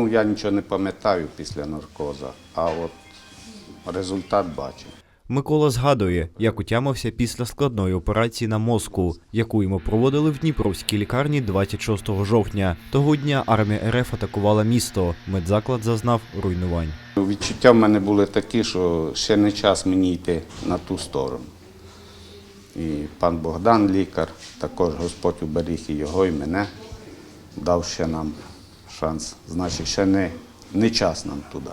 Ну, я нічого не пам'ятаю після наркоза, а от результат бачив. Микола згадує, як утямився після складної операції на мозку, яку йому проводили в Дніпровській лікарні 26 жовтня. Того дня армія РФ атакувала місто. Медзаклад зазнав руйнувань. Відчуття в мене були такі, що ще не час мені йти на ту сторону. І пан Богдан, лікар, також Господь уберіг і його, і мене, дав ще нам шанс. Значить, ще не, не час нам туди.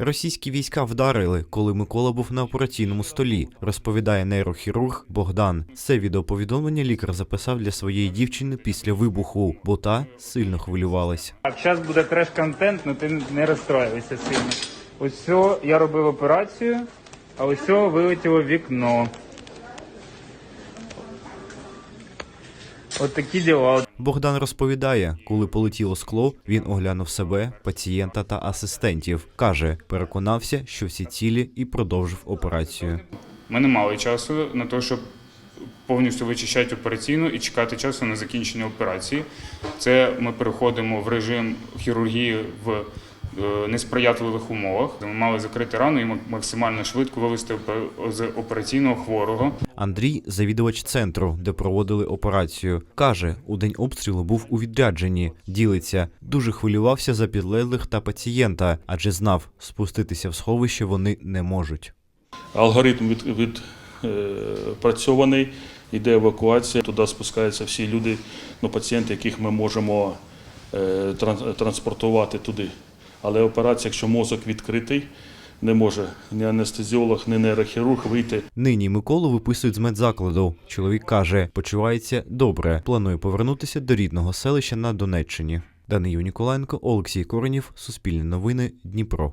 Російські війська вдарили, коли Микола був на операційному столі, розповідає нейрохірург Богдан. Це відеоповідомлення лікар записав для своєї дівчини після вибуху, бо та сильно хвилювалась. Так, зараз буде треш-контент, але ти не розстроюйся сильно. Ось все, я робив операцію, а ось все вилетіло вікно. От такі діла. Богдан розповідає, коли полетіло скло, він оглянув себе, пацієнта та асистентів. каже, переконався, що всі цілі і продовжив операцію. Ми не мали часу на те, щоб повністю вичищати операційну і чекати часу на закінчення операції. Це ми переходимо в режим хірургії в е, несприятливих умовах. Ми мали закрити рану і максимально швидко вивести з операційного хворого. Андрій, завідувач центру, де проводили операцію, каже, у день обстрілу був у відрядженні. Ділиться, дуже хвилювався за підлеглих та пацієнта, адже знав, спуститися в сховище вони не можуть. Алгоритм від, відпрацьований, йде евакуація. Туди спускаються всі люди, ну, пацієнти, яких ми можемо е, транспортувати туди. Але операція, якщо мозок відкритий, не може ні анестезіолог, ні нейрохірург вийти Нині Миколу виписують з медзакладу. Чоловік каже, почувається добре. Планує повернутися до рідного селища на Донеччині. Данию Ніколаєнко, Олексій Коренів, Суспільне новини, Дніпро.